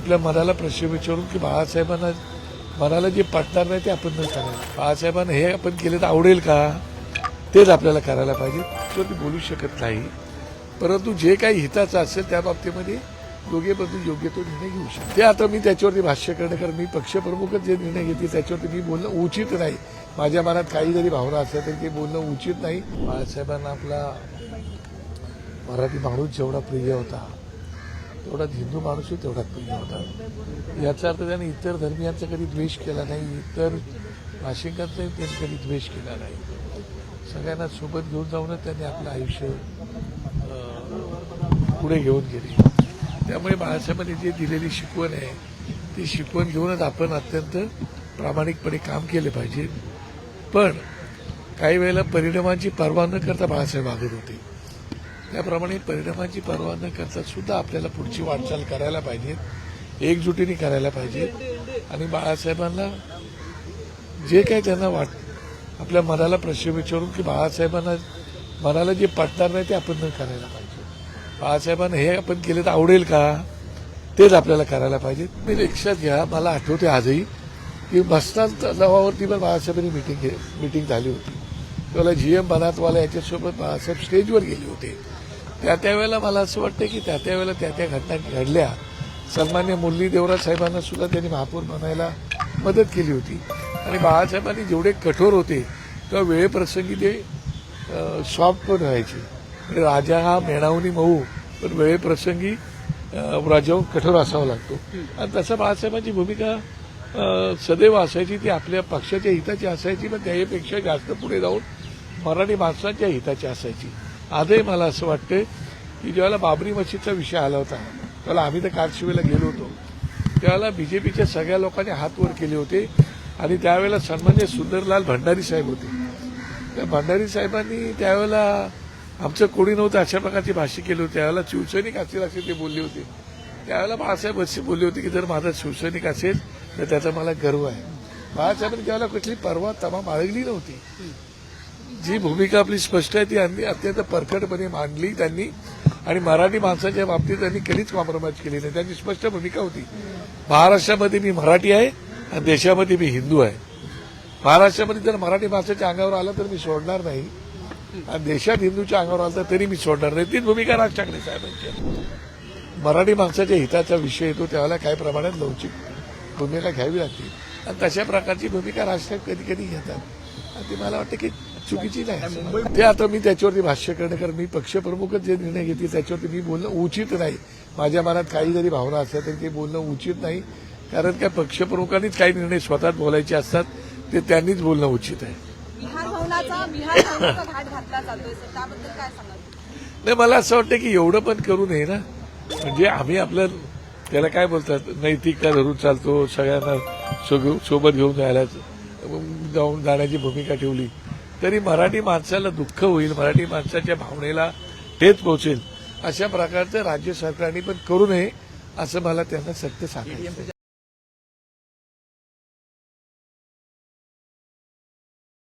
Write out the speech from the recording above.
आपल्या मनाला प्रश्न विचारून की बाळासाहेबांना मनाला जे पटणार नाही ते आपण नाही करायचं. बाळासाहेबांना हे आपण केलं तर आवडेल का? तेच आपल्याला करायला पाहिजे. तो मी बोलू शकत नाही. परंतु जे काही हिताचं असेल त्या बाबतीमध्ये दोघे बद्दल योग्य तो निर्णय घेऊ शकतो. ते आता मी त्याच्यावरती भाष्य करणे कारण मी पक्षप्रमुखच जे निर्णय घेते त्याच्यावरती मी बोलणं उचित नाही. माझ्या मनात काही जरी भावना असल्या तरी ते बोलणं उचित नाही. बाळासाहेबांना आपला मराठी माणूस जेवढा प्रिय होता तेवढा हिंदू माणूसही तेवढा प्रिय होता. याचा अर्थ त्याने इतर धर्मियांचा कधी द्वेष केला नाही इतर भाषिकांचाही त्यांनी कधी द्वेष केला नाही. सगळ्यांना सोबत घेऊन जाऊनच त्यांनी आपलं आयुष्य पुढे घेऊन गेले. त्यामुळे बाळासाहेबांनी जी दिलेली शिकवण आहे ती शिकवण घेऊनच आपण अत्यंत प्रामाणिकपणे काम केले पाहिजे. पण काही वेळेला परिणामांची पर्वा न करता बाळासाहेब वागत होते. त्याप्रमाणे परिणामाची पर्वा न करता सुद्धा आपल्याला पुढची वाटचाल करायला पाहिजे. एकजुटीने करायला पाहिजे. आणि बाळासाहेबांना जे काही त्यांना वाट आपल्या मनाला प्रश्न विचारून की बाळासाहेबांना मनाला जे पटणार नाही ते आपण न करायला पाहिजे. बाळासाहेबांना हे आपण केले तर आवडेल का? तेच आपल्याला करायला पाहिजे. मी लक्षात घ्या मला आठवते आजही की मस्तान तलावावरती पण बाळासाहेबांनी मिटिंग मिटिंग झाली होती. त्याला जी एम बनातवाला याच्यासोबत बाळासाहेब स्टेजवर गेले होते. त्या त्यावेळेला मला असं वाटतं की त्या त्यावेळेला त्या त्या घटना घडल्या. सन्मान्य मुरली देवराज साहेबांना सुद्धा त्यांनी महापौर बनायला मदत केली होती. आणि बाळासाहेबांनी जेवढे कठोर होते तेव्हा वेळेप्रसंगी ते सॉफ्ट पण व्हायचे. म्हणजे राजा हा मेणावनी मऊ पण वेळेप्रसंगी अं, राजाहून कठोर असावा लागतो. आणि तसं बाळासाहेबांची भूमिका सदैव असायची ती आपल्या पक्षाच्या हिताची असायची पण त्याहीपेक्षा जास्त पुढे जाऊन मराठी माणसांच्या हिताची असायची. आजही मला असं वाटतं की ज्यावेळेला बाबरी मशीदचा विषय आला होता त्यावेळेला आम्ही तर कारशिवेला गेलो होतो. त्यावेळेला बीजेपीच्या सगळ्या लोकांनी हात वर केले होते आणि त्यावेळेला सन्मान्य सुंदरलाल भंडारी साहेब होते. त्या भंडारी साहेबांनी त्यावेळेला आमचं कोणी नव्हतं अशा प्रकारची भाषा केली होती. त्यावेळेला शिवसैनिक असेल असे ते बोलले होते. त्यावेळेला बाळासाहेब असे बोलले होते की जर माझा शिवसैनिक असेल तर त्याचा मला गर्व आहे. बाळासाहेबांनी त्यावेळेला कुठली परवा तमा बाळगली नव्हती. जी भूमिका आपली स्पष्ट आहे ती त्यांनी अत्यंत परखडपणे मांडली त्यांनी. आणि मराठी माणसाच्या बाबतीत त्यांनी कधीच कॉम्प्रोमाइज केली नाही. त्यांची स्पष्ट भूमिका होती. महाराष्ट्रामध्ये मी मराठी आहे आणि देशामध्ये मी हिंदू आहे. महाराष्ट्रामध्ये जर मराठी माणसाच्या अंगावर आलं तर मी सोडणार नाही. आणि देशात हिंदूच्या अंगावर आलं तर तरी मी सोडणार नाही. तीच भूमिका राज ठाकरे साहेबांची मराठी माणसाच्या हिताचा विषय येतो त्यावेळेला काही प्रमाणात लवचिक भूमिका घ्यावी लागते. आणि तशा प्रकारची भूमिका राजसाहेब कधी कधी घेतात. आणि ती मला वाटतं की चुकीची नाही ते आता मी त्याच्यावरती भाष्य करणे कारण मी पक्षप्रमुखच जे निर्णय घेते त्याच्यावरती मी बोलणं उचित नाही. माझ्या मनात काही जरी भावना असल्या तरी ते बोलणं उचित नाही. कारण काय पक्षप्रमुखांनीच काही निर्णय स्वतःच बोलायचे असतात. ते त्यांनीच बोलणं उचित आहे. घातला नाही मला असं वाटतं की एवढं पण करू नये ना. म्हणजे आम्ही आपलं त्याला काय बोलतात? नैतिकता धरून चालतो सगळ्यांना सोग- सोबत घेऊन जायला जाऊन जाण्याची भूमिका ठेवली. तरी मराठी माणसाला दुःख होईल मराठी माणसाच्या भावनेला ठेच पोहोचेल अशा प्रकारचं राज्य सरकारने पण करू नये असं मला त्यांना सत्य सांगितलं